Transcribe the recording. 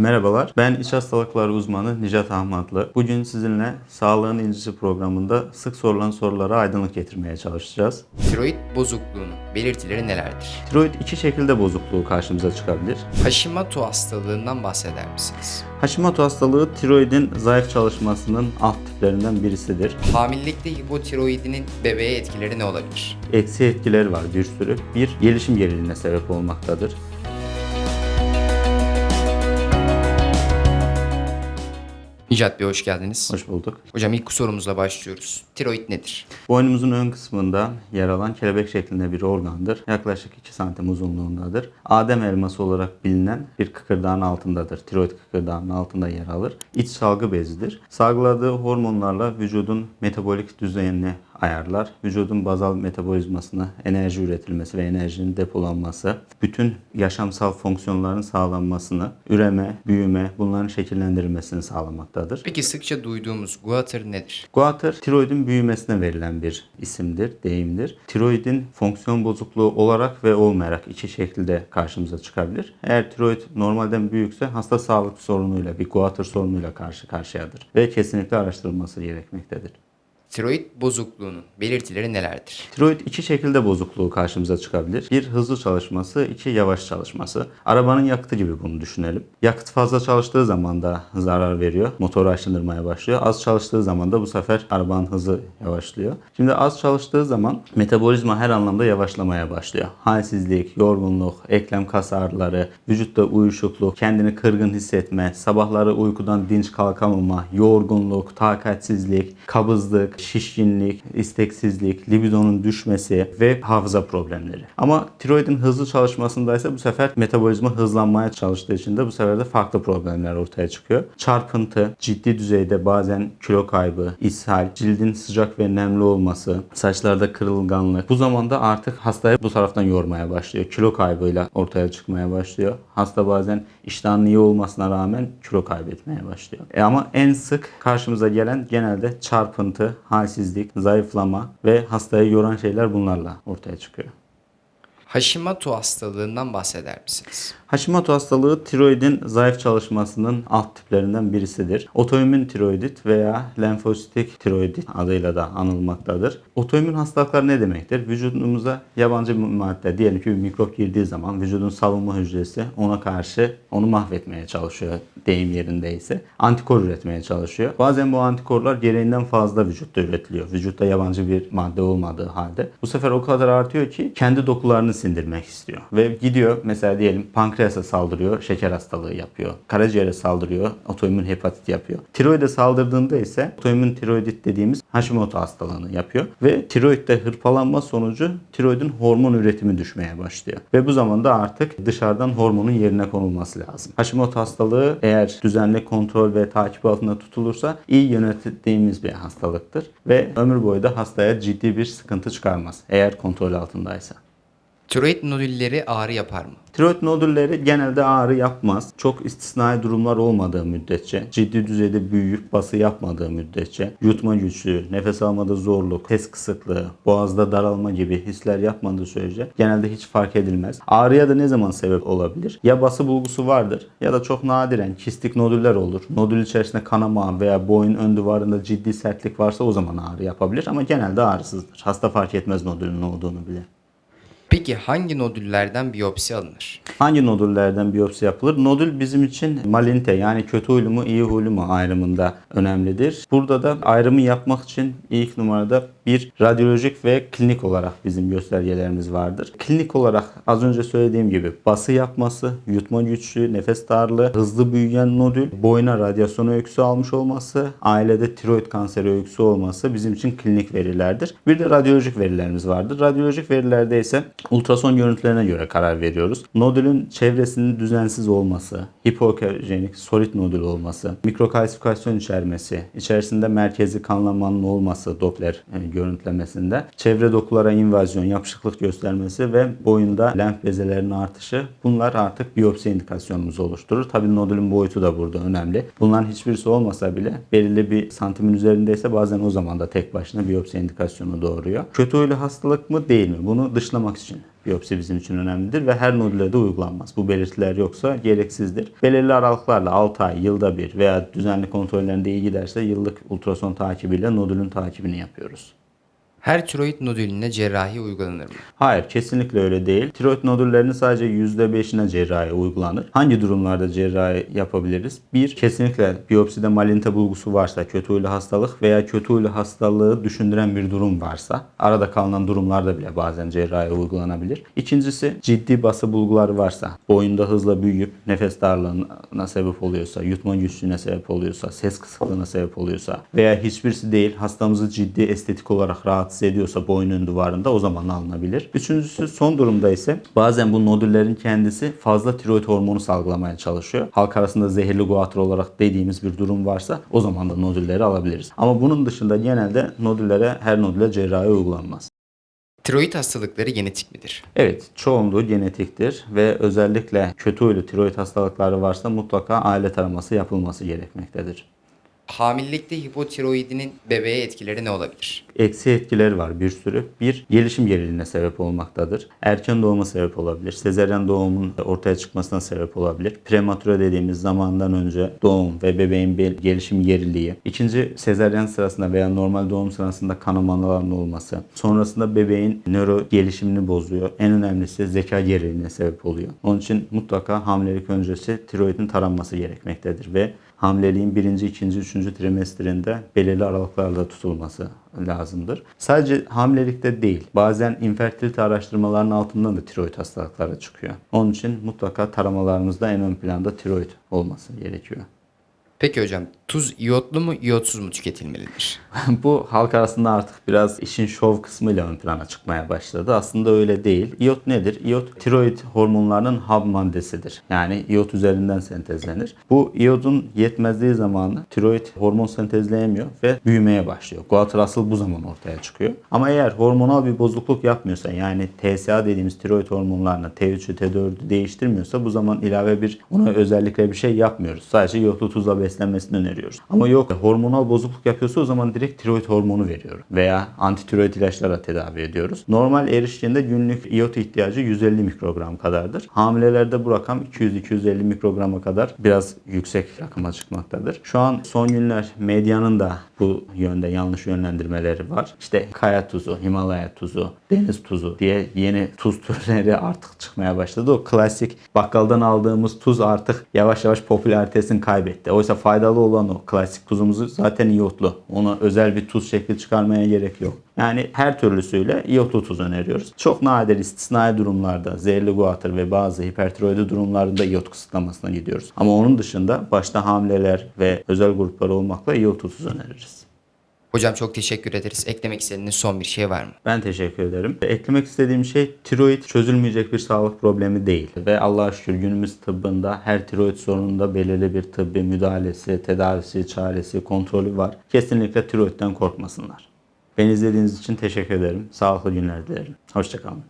Merhabalar, ben iç hastalıkları uzmanı Nicat Ahmatlı. Bugün sizinle Sağlığın İncisi programında sık sorulan sorulara aydınlık getirmeye çalışacağız. Tiroid bozukluğunun belirtileri nelerdir? Tiroid iki şekilde bozukluğu karşımıza çıkabilir. Hashimoto hastalığından bahseder misiniz? Hashimoto hastalığı tiroidin zayıf çalışmasının alt tiplerinden birisidir. Hamilelikte hipotiroidinin bebeğe etkileri ne olabilir? Eksi etkileri var bir sürü. Bir, gelişim geriliğine sebep olmaktadır. Nicat Bey hoş geldiniz. Hoş bulduk. Hocam ilk sorumuzla başlıyoruz. Tiroid nedir? Boynumuzun ön kısmında yer alan kelebek şeklinde bir organdır. Yaklaşık 2 santim uzunluğundadır. Adem elması olarak bilinen bir kıkırdağın altındadır. Tiroid kıkırdağının altında yer alır. İç salgı bezidir. Salgıladığı hormonlarla vücudun metabolik düzenini ayarlar. Vücudun bazal metabolizmasına enerji üretilmesi ve enerjinin depolanması, bütün yaşamsal fonksiyonların sağlanmasını, üreme, büyüme, bunların şekillendirilmesini sağlamaktadır. Peki sıkça duyduğumuz guatr nedir? Guatr tiroidin büyümesine verilen bir isimdir, deyimdir. Tiroidin fonksiyon bozukluğu olarak ve olmayarak iki şekilde karşımıza çıkabilir. Eğer tiroid normalden büyükse hasta sağlık sorunuyla, bir guatr sorunuyla karşı karşıyadır ve kesinlikle araştırılması gerekmektedir. Tiroid bozukluğunun belirtileri nelerdir? Tiroid iki şekilde bozukluğu karşımıza çıkabilir. Bir hızlı çalışması, iki yavaş çalışması. Arabanın yakıtı gibi bunu düşünelim. Yakıt fazla çalıştığı zaman da zarar veriyor. Motoru aşındırmaya başlıyor. Az çalıştığı zaman da bu sefer arabanın hızı yavaşlıyor. Şimdi az çalıştığı zaman metabolizma her anlamda yavaşlamaya başlıyor. Halsizlik, yorgunluk, eklem kas ağrıları, vücutta uyuşukluk, kendini kırgın hissetme, sabahları uykudan dinç kalkamama, yorgunluk, takatsizlik, kabızlık, şişkinlik, isteksizlik, libidonun düşmesi ve hafıza problemleri. Ama tiroidin hızlı çalışmasındaysa bu sefer metabolizma hızlanmaya çalıştığı için de bu sefer de farklı problemler ortaya çıkıyor. Çarpıntı, ciddi düzeyde bazen kilo kaybı, ishal, cildin sıcak ve nemli olması, saçlarda kırılganlık. Bu zamanda artık hastayı bu taraftan yormaya başlıyor. Kilo kaybıyla ortaya çıkmaya başlıyor. Hasta bazen iştahın iyi olmasına rağmen kilo kaybetmeye başlıyor. E ama en sık karşımıza gelen genelde çarpıntı, halsizlik, zayıflama ve hastayı yoran şeyler bunlarla ortaya çıkıyor. Hashimoto hastalığından bahseder misiniz? Hashimoto hastalığı tiroidin zayıf çalışmasının alt tiplerinden birisidir. Otoimmün tiroidit veya lenfositik tiroidit adıyla da anılmaktadır. Otoimmün hastalıklar ne demektir? Vücudumuza yabancı bir madde, diyelim ki bir mikrop girdiği zaman vücudun savunma hücresi ona karşı onu mahvetmeye çalışıyor deyim yerindeyse. Antikor üretmeye çalışıyor. Bazen bu antikorlar gereğinden fazla vücutta üretiliyor. Vücutta yabancı bir madde olmadığı halde. Bu sefer o kadar artıyor ki kendi dokularını sindirmek istiyor. Ve gidiyor mesela diyelim pankreasa saldırıyor, şeker hastalığı yapıyor. Karaciğere saldırıyor, otoimmün hepatit yapıyor. Tiroide saldırdığında ise otoimmün tiroidit dediğimiz Hashimoto hastalığını yapıyor. Ve tiroidde hırpalanma sonucu tiroidin hormon üretimi düşmeye başlıyor. Ve bu zamanda artık dışarıdan hormonun yerine konulması lazım. Hashimoto hastalığı eğer düzenli kontrol ve takip altında tutulursa iyi yönetildiğimiz bir hastalıktır. Ve ömür boyu da hastaya ciddi bir sıkıntı çıkarmaz. Eğer kontrol altındaysa. Tiroid nodülleri ağrı yapar mı? Tiroid nodülleri genelde ağrı yapmaz. Çok istisnai durumlar olmadığı müddetçe, ciddi düzeyde büyüyüp bası yapmadığı müddetçe, yutma güçlüğü, nefes almada zorluk, ses kısıklığı, boğazda daralma gibi hisler yapmadığı sürece genelde hiç fark edilmez. Ağrıya da ne zaman sebep olabilir? Ya bası bulgusu vardır ya da çok nadiren kistik nodüller olur. Nodül içerisinde kanama veya boyun ön duvarında ciddi sertlik varsa o zaman ağrı yapabilir ama genelde ağrısızdır. Hasta fark etmez nodülün olduğunu bile. Peki hangi nodüllerden biyopsi alınır? Hangi nodüllerden biyopsi yapılır? Nodül bizim için malinite yani kötü huylu mu iyi huylu mu ayrımında önemlidir. Burada da ayrımı yapmak için ilk numarada bir radyolojik ve klinik olarak bizim göstergelerimiz vardır. Klinik olarak az önce söylediğim gibi bası yapması, yutma güçlüğü, nefes darlığı, hızlı büyüyen nodül, boyuna radyasyon öyküsü almış olması, ailede tiroid kanseri öyküsü olması bizim için klinik verilerdir. Bir de radyolojik verilerimiz vardır. Radyolojik verilerde ise ultrason görüntülerine göre karar veriyoruz. Nodülün çevresinin düzensiz olması, hipokejenik solit nodül olması, mikrokalsifikasyon içermesi, içerisinde merkezi kanlanmanın olması Doppler görüntülemesinde, çevre dokulara invazyon, yapışıklık göstermesi ve boyunda lenf bezelerinin artışı bunlar artık biyopsi indikasyonumuzu oluşturur. Tabii nodülün boyutu da burada önemli. Bunların hiçbirisi olmasa bile belirli bir santimin üzerindeyse bazen o zaman da tek başına biyopsi indikasyonu doğuruyor. Kötü huylu hastalık mı değil mi? Bunu dışlamak için biyopsi bizim için önemlidir ve her nodüle de uygulanmaz. Bu belirtiler yoksa gereksizdir. Belirli aralıklarla 6 ay, yılda bir veya düzenli kontrollerinde iyi giderse yıllık ultrason takibiyle nodülün takibini yapıyoruz. Her tiroid nodülüne cerrahi uygulanır mı? Hayır kesinlikle öyle değil. Tiroid nodüllerinin sadece %5'ine cerrahi uygulanır. Hangi durumlarda cerrahi yapabiliriz? Bir, kesinlikle biyopside malinite bulgusu varsa, kötü huylu hastalık veya kötü huylu hastalığı düşündüren bir durum varsa, arada kalınan durumlarda bile bazen cerrahi uygulanabilir. İkincisi, ciddi bası bulguları varsa, boyunda hızla büyüyüp nefes darlığına sebep oluyorsa, yutma güçlüğüne sebep oluyorsa, ses kısıklığına sebep oluyorsa veya hiçbirisi değil hastamızı ciddi estetik olarak rahatsız ediyorsa boynun duvarında o zaman alınabilir. Üçüncüsü son durumda ise bazen bu nodüllerin kendisi fazla tiroid hormonu salgılamaya çalışıyor. Halk arasında zehirli guatr olarak dediğimiz bir durum varsa o zaman da nodülleri alabiliriz. Ama bunun dışında genelde nodüllere her nodüle cerrahi uygulanmaz. Tiroid hastalıkları genetik midir? Evet, çoğunluğu genetiktir ve özellikle kötü huylu tiroid hastalıkları varsa mutlaka aile taraması yapılması gerekmektedir. Hamilelikte hipotiroidinin bebeğe etkileri ne olabilir? Eksi etkileri var bir sürü. Bir, gelişim geriliğine sebep olmaktadır. Erken doğuma sebep olabilir. Sezeryen doğumun ortaya çıkmasına sebep olabilir. Prematüre dediğimiz zamandan önce doğum ve bebeğin bir gelişim geriliği. İkinci, sezeryen sırasında veya normal doğum sırasında kanamaların olması. Sonrasında bebeğin nöro gelişimini bozuyor. En önemlisi zeka geriliğine sebep oluyor. Onun için mutlaka hamilelik öncesi tiroidin taranması gerekmektedir ve hamileliğin birinci, ikinci, üçüncü trimestrinde belirli aralıklarla tutulması lazımdır. Sadece hamilelikte değil, bazen infertilite araştırmalarının altından da tiroid hastalıkları çıkıyor. Onun için mutlaka taramalarımızda en ön planda tiroid olması gerekiyor. Peki hocam tuz iyotlu mu iyotsuz mu tüketilmelidir? Bu halk arasında artık biraz işin şov kısmıyla ön plana çıkmaya başladı. Aslında öyle değil. İyot nedir? İyot tiroid hormonlarının ham maddesidir. Yani iyot üzerinden sentezlenir. Bu iyodun yetmezliği zamanı tiroid hormon sentezleyemiyor ve büyümeye başlıyor. Goiter asıl bu zaman ortaya çıkıyor. Ama eğer hormonal bir bozukluk yapmıyorsa yani TSA dediğimiz tiroid hormonlarına T3'ü T4'ü değiştirmiyorsa bu zaman ilave bir ona özellikle bir şey yapmıyoruz. Sadece iyotlu tuzla beslenmesini öneriyoruz. Ama yok hormonal bozukluk yapıyorsa o zaman direkt tiroid hormonu veriyorum. Veya antitiroid ilaçlara tedavi ediyoruz. Normal eriştiğinde günlük iyot ihtiyacı 150 mikrogram kadardır. Hamilelerde bu rakam 200-250 mikrograma kadar biraz yüksek rakıma çıkmaktadır. Şu an son günler medyanın da bu yönde yanlış yönlendirmeleri var. İşte kaya tuzu, Himalaya tuzu, deniz tuzu diye yeni tuz türleri artık çıkmaya başladı. O klasik bakkaldan aldığımız tuz artık yavaş yavaş popülaritesini kaybetti. Oysa faydalı olan o klasik tuzumuzu zaten iyotlu. Ona özel bir tuz şekli çıkarmaya gerek yok. Yani her türlüsüyle iyotlu tuz öneriyoruz. Çok nadir istisnai durumlarda zehirli guatr ve bazı hipertiroidi durumlarında iyot kısıtlamasına gidiyoruz. Ama onun dışında başta hamileler ve özel gruplar olmakla iyotlu tuz öneririz. Hocam çok teşekkür ederiz. Eklemek istediğiniz son bir şey var mı? Ben teşekkür ederim. Eklemek istediğim şey tiroid çözülmeyecek bir sağlık problemi değil. Ve Allah'a şükür günümüz tıbbında her tiroid sorununda belirli bir tıbbi müdahalesi, tedavisi, çaresi, kontrolü var. Kesinlikle tiroidden korkmasınlar. Beni izlediğiniz için teşekkür ederim. Sağlıklı günler dilerim. Hoşçakalın.